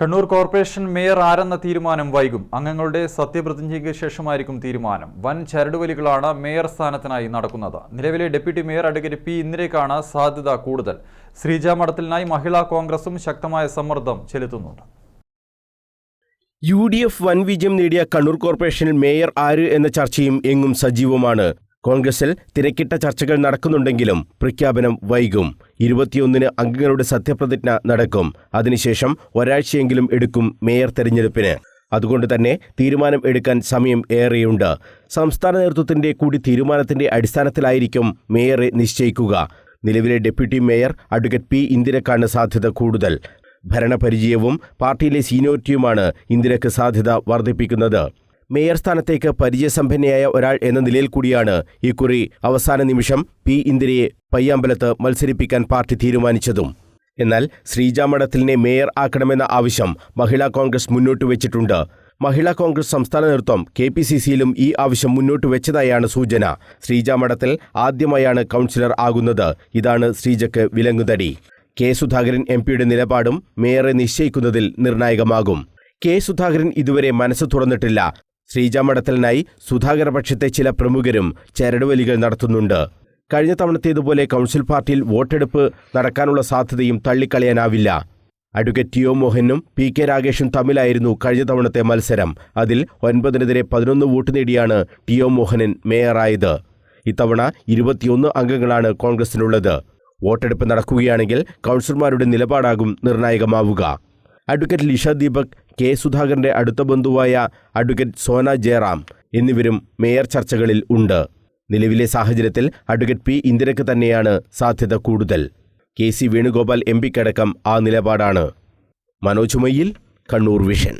Kannur corporation mayor ആരെന്ന തീരുമാനം വൈകും. അംഗങ്ങളുടെ സത്യപ്രതിജ്ഞയ്ക്ക് ശേഷമായിരിക്കും തീരുമാനം. വൻ ചരടുവലികളാണ് മേയർ സ്ഥാനത്തിനായി നടക്കുന്നത്. നിലവിലെ ഡെപ്യൂട്ടി മേയർ അഡ്വക്കേറ്റ് പി ഇന്ദിരയ്ക്കാണ് സാധ്യത കൂടുതൽ. ശ്രീജ മഠത്തിലിനായി മഹിളാ കോൺഗ്രസും ശക്തമായ സമ്മർദ്ദം ചെലുത്തുന്നുണ്ട്. യു ഡി എഫ് വൻ വിജയം നേടിയ കണ്ണൂർ കോർപ്പറേഷനിൽ മേയർ ആര് എന്ന ചർച്ചയും എങ്ങും സജീവമാണ്. കോൺഗ്രസിൽ തിരക്കിട്ട ചർച്ചകൾ നടക്കുന്നുണ്ടെങ്കിലും പ്രഖ്യാപനം വൈകും. ഇരുപത്തിയൊന്നിന് അംഗങ്ങളുടെ സത്യപ്രതിജ്ഞ നടക്കും. അതിനുശേഷം ഒരാഴ്ചയെങ്കിലും എടുക്കും മേയർ തെരഞ്ഞെടുപ്പിന്. അതുകൊണ്ട് തന്നെ തീരുമാനം എടുക്കാൻ സമയം ഏറെയുണ്ട്. സംസ്ഥാന നേതൃത്വത്തിന്റെ കൂടി തീരുമാനത്തിന്റെ അടിസ്ഥാനത്തിലായിരിക്കും മേയറെ നിശ്ചയിക്കുക. നിലവിലെ ഡെപ്യൂട്ടി മേയർ അഡ്വക്കേറ്റ് പി ഇന്ദിരക്കാണ് സാധ്യത കൂടുതൽ. ഭരണപരിചയവും പാർട്ടിയിലെ സീനിയോറിറ്റിയുമാണ് ഇന്ദിരക്ക് സാധ്യത വർദ്ധിപ്പിക്കുന്നത്. മേയർ സ്ഥാനത്തേക്ക് പരിചയസമ്പന്നയായ ഒരാൾ എന്ന നിലയിൽ കൂടിയാണ് ഇക്കുറി അവസാന നിമിഷം പി ഇന്ദിരയെ പയ്യാമ്പലത്ത് മത്സരിപ്പിക്കാൻ പാർട്ടി തീരുമാനിച്ചതും. എന്നാൽ ശ്രീജാമഠത്തിലിനെ മേയർ ആക്കണമെന്ന ആവശ്യം മഹിളാ കോൺഗ്രസ് മുന്നോട്ട് വെച്ചിട്ടുണ്ട്. മഹിളാ കോൺഗ്രസ് സംസ്ഥാന നേതൃത്വം കെ പി സി സിയിലും ഈ ആവശ്യം മുന്നോട്ട് വെച്ചതായാണ് സൂചന. ശ്രീജാമഠത്തിൽ ആദ്യമായാണ് കൗൺസിലർ ആകുന്നത്. ഇതാണ് ശ്രീജയ്ക്ക് വിലങ്ങുതടി. കെ സുധാകരൻ എം പിയുടെ നിലപാടും മേയറെ നിശ്ചയിക്കുന്നതിൽ നിർണായകമാകും. കെ സുധാകരൻ ഇതുവരെ മനസ്സ് തുറന്നിട്ടില്ല. ശ്രീജാമഠത്തലിനായി സുധാകര പക്ഷത്തെ ചില പ്രമുഖരും ചരടുവലികൾ നടത്തുന്നുണ്ട്. കഴിഞ്ഞ തവണത്തേതുപോലെ കൗൺസിൽ പാർട്ടിയിൽ വോട്ടെടുപ്പ് നടക്കാനുള്ള സാധ്യതയും തള്ളിക്കളയാനാവില്ല. അഡ്വക്കേറ്റ് ടി ഒ മോഹനും പി കെ രാഗേഷും തമ്മിലായിരുന്നു കഴിഞ്ഞ തവണത്തെ മത്സരം. അതിൽ ഒൻപതിനെതിരെ പതിനൊന്ന് വോട്ട് നേടിയാണ് ടി ഒ മോഹനൻ മേയറായത്. ഇത്തവണ ഇരുപത്തിയൊന്ന് അംഗങ്ങളാണ് കോൺഗ്രസിനുള്ളത്. വോട്ടെടുപ്പ് നടക്കുകയാണെങ്കിൽ കൗൺസിലർമാരുടെ നിലപാടാകും നിർണായകമാവുക. അഡ്വക്കേറ്റ് ലിഷ ദീപക് കെ സുധാകരന്റെ അടുത്ത ബന്ധുവായ അഡ്വക്കേറ്റ് സോന ജയറാം എന്നിവരും മേയർ ചർച്ചകളിൽ ഉണ്ട്. നിലവിലെ സാഹചര്യത്തിൽ അഡ്വക്കേറ്റ് പി ഇന്ദിരക്ക് തന്നെയാണ് സാധ്യത കൂടുതൽ. കെ സി വേണുഗോപാൽ എം പിക്കടക്കം ആ നിലപാടാണ്. മനോജ് മൊയ്യിൽ കണ്ണൂർ വിഷൻ.